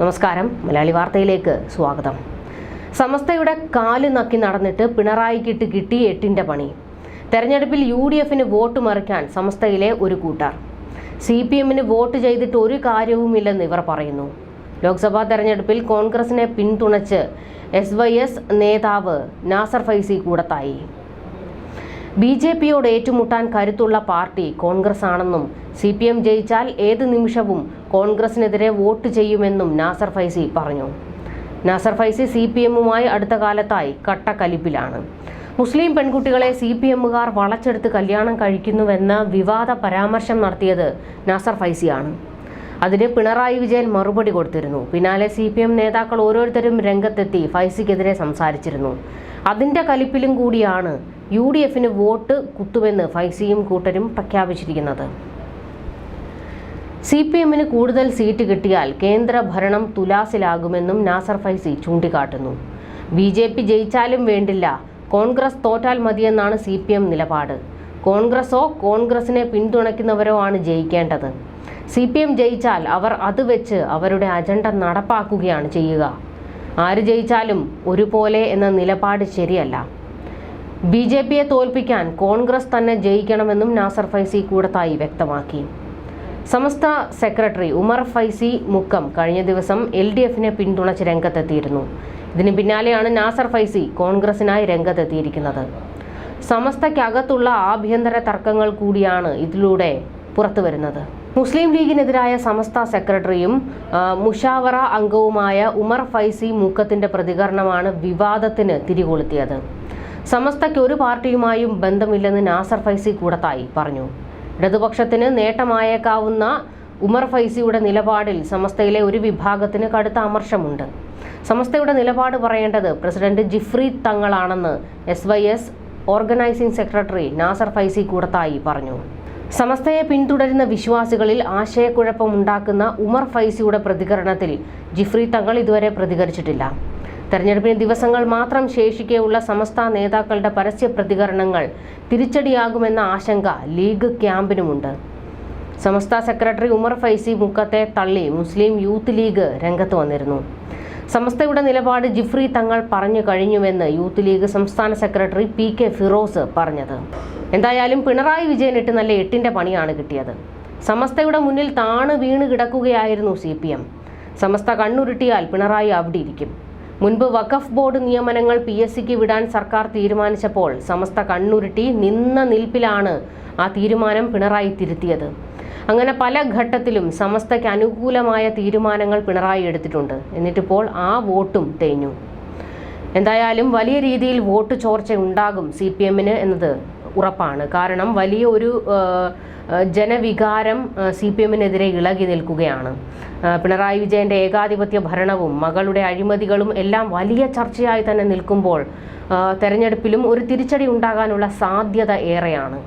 നമസ്കാരം. മലയാളി വാർത്തയിലേക്ക് സ്വാഗതം. സമസ്തയുടെ കാൽ നക്കി നടന്നിട്ട് പിണറായിക്കിട്ട് കിട്ടി എട്ടിന്റെ പണി. തെരഞ്ഞെടുപ്പിൽ യു ഡി എഫിന് വോട്ട് മറിക്കാൻ സമസ്തയിലെ ഒരു കൂട്ടർ. സി പി എമ്മിന് വോട്ട് ചെയ്തിട്ട് ഒരു കാര്യവുമില്ലെന്ന് ഇവർ പറയുന്നു. ലോക്സഭാ തെരഞ്ഞെടുപ്പിൽ കോൺഗ്രസിനെ പിന്തുണച്ച് എസ് വൈ എസ് നേതാവ് നാസർ ഫൈസി കൂടത്തായി. ബി ജെ പിയോട് ഏറ്റുമുട്ടാൻ കരുത്തുള്ള പാർട്ടി കോൺഗ്രസ് ആണെന്നും സി പി എം ജയിച്ചാൽ ഏത് നിമിഷവും കോൺഗ്രസിനെതിരെ വോട്ട് ചെയ്യുമെന്നും നാസർ ഫൈസി പറഞ്ഞു. നാസർ ഫൈസി സി പി എമ്മുമായി അടുത്ത കാലത്തായി കട്ടക്കലിപ്പിലാണ്. മുസ്ലിം പെൺകുട്ടികളെ സി പി എമ്മുകാർ വളച്ചെടുത്ത് കല്യാണം കഴിക്കുന്നുവെന്ന വിവാദ പരാമർശം നടത്തിയത് നാസർ ഫൈസിയാണ്. അതിന് പിണറായി വിജയൻ മറുപടി കൊടുത്തിരുന്നു. പിന്നാലെ സി പി എം നേതാക്കൾ ഓരോരുത്തരും രംഗത്തെത്തി ഫൈസിക്കെതിരെ സംസാരിച്ചിരുന്നു. അതിന്റെ കലിപ്പിലും കൂടിയാണ് യു ഡി എഫിന് വോട്ട് കുത്തുമെന്ന് ഫൈസിയും കൂട്ടരും പ്രഖ്യാപിച്ചിരിക്കുന്നത്. സി പി എമ്മിന് കൂടുതൽ സീറ്റ് കിട്ടിയാൽ കേന്ദ്ര ഭരണം തുലാസിലാകുമെന്നും നാസർ ഫൈസി ചൂണ്ടിക്കാട്ടുന്നു. ബി ജെ പി ജയിച്ചാലും വേണ്ടില്ല. കോൺഗ്രസ് തോറ്റാൽ മതിയെന്നാണ് സി പി എം നിലപാട്. കോൺഗ്രസോ കോൺഗ്രസിനെ പിന്തുണയ്ക്കുന്നവരോ ആണ് ജയിക്കേണ്ടത്. സി പി എം ജയിച്ചാൽ അവർ അത് വെച്ച് അവരുടെ അജണ്ട നടപ്പാക്കുകയാണ് ചെയ്യുക. ആര് ജയിച്ചാലും ഒരുപോലെ എന്ന നിലപാട് ശരിയല്ല. ബി ജെ പിയെ തോൽപ്പിക്കാൻ കോൺഗ്രസ് തന്നെ ജയിക്കണമെന്നും നാസർ ഫൈസി കൂടത്തായി വ്യക്തമാക്കി. സമസ്ത സെക്രട്ടറി ഉമർ ഫൈസി മുക്കം കഴിഞ്ഞ ദിവസം എൽ ഡി എഫിനെ പിന്തുണച്ച് രംഗത്തെത്തിയിരുന്നു. ഇതിന് പിന്നാലെയാണ് നാസർ ഫൈസി കോൺഗ്രസിനായി രംഗത്തെത്തിയിരിക്കുന്നത്. സമസ്തയ്ക്കകത്തുള്ള ആഭ്യന്തര തർക്കങ്ങൾ കൂടിയാണ് ഇതിലൂടെ പുറത്തു വരുന്നത് മുസ്ലിം ലീഗിനെതിരായ സമസ്ത സെക്രട്ടറിയും മുഷാവറ അംഗവുമായ ഉമർ ഫൈസി മൂക്കത്തിന്റെ പ്രതികരണമാണ് വിവാദത്തിന് തിരികൊളുത്തിയത്. സമസ്തയ്ക്ക് ഒരു പാർട്ടിയുമായും ബന്ധമില്ലെന്ന് നാസർ ഫൈസി കൂടത്തായി പറഞ്ഞു. ഇടതുപക്ഷത്തിന് നേട്ടമായേക്കാവുന്ന ഉമർ ഫൈസിയുടെ നിലപാടിൽ സമസ്തയിലെ ഒരു വിഭാഗത്തിന് കടുത്ത അമർഷമുണ്ട്. സമസ്തയുടെ നിലപാട് പറയേണ്ടത് president Jifri തങ്ങളാണെന്ന് S Y S organising secretary Nasar Faizi Koodathayi പറഞ്ഞു. സമസ്തയെ പിന്തുടരുന്ന വിശ്വാസികളിൽ ആശയക്കുഴപ്പമുണ്ടാക്കുന്ന ഉമർ ഫൈസിയുടെ പ്രതികരണത്തിൽ ജിഫ്രി തങ്ങൾ ഇതുവരെ പ്രതികരിച്ചിട്ടില്ല. തെരഞ്ഞെടുപ്പിന് ദിവസങ്ങൾ മാത്രം ശേഷിക്കെയുള്ള സമസ്ത നേതാക്കളുടെ പരസ്യ പ്രതികരണങ്ങൾ തിരിച്ചടിയാകുമെന്ന ആശങ്ക ലീഗ് ക്യാമ്പിനുമുണ്ട്. സമസ്ത സെക്രട്ടറി ഉമർ ഫൈസി മുക്കത്തെ തള്ളി മുസ്ലിം യൂത്ത് ലീഗ് രംഗത്ത് വന്നിരുന്നു. സമസ്തയുടെ നിലപാട് ജിഫ്രി തങ്ങൾ പറഞ്ഞു കഴിഞ്ഞുവെന്ന് യൂത്ത് ലീഗ് സംസ്ഥാന സെക്രട്ടറി പി കെ ഫിറോസ് പറഞ്ഞത്. എന്തായാലും പിണറായി വിജയൻ ഇട്ട് നല്ല എട്ടിന്റെ പണിയാണ് കിട്ടിയത്. സമസ്തയുടെ മുന്നിൽ താണ് വീണ് കിടക്കുകയായിരുന്നു സി പി എം. സമസ്ത കണ്ണുരുട്ടിയാൽ പിണറായി അവിടെ ഇരിക്കും മുൻപ് വഖഫ് ബോർഡ് നിയമനങ്ങൾ പി എസ് സിക്ക് വിടാൻ സർക്കാർ തീരുമാനിച്ചപ്പോൾ സമസ്ത കണ്ണുരുട്ടി നിന്ന നിൽപ്പിലാണ് ആ തീരുമാനം പിണറായി തിരുത്തിയത്. അങ്ങനെ പല ഘട്ടത്തിലും സമസ്തയ്ക്ക് അനുകൂലമായ തീരുമാനങ്ങൾ പിണറായി എടുത്തിട്ടുണ്ട്. എന്നിട്ടിപ്പോൾ ആ വോട്ടും തേഞ്ഞു. എന്തായാലും വലിയ രീതിയിൽ വോട്ട് ചോർച്ച ഉണ്ടാകും സി പി എമ്മിന് എന്നത് ഉറപ്പാണ്. കാരണം വലിയ ഒരു ജനവികാരം സി പി എമ്മിനെതിരെ ഇളകി നിൽക്കുകയാണ്. പിണറായി വിജയന്റെ ഏകാധിപത്യ ഭരണവും മകളുടെ അഴിമതികളും എല്ലാം വലിയ ചർച്ചയായി തന്നെ നിൽക്കുമ്പോൾ തെരഞ്ഞെടുപ്പിലും ഒരു തിരിച്ചടി ഉണ്ടാകാനുള്ള സാധ്യത ഏറെയാണ്.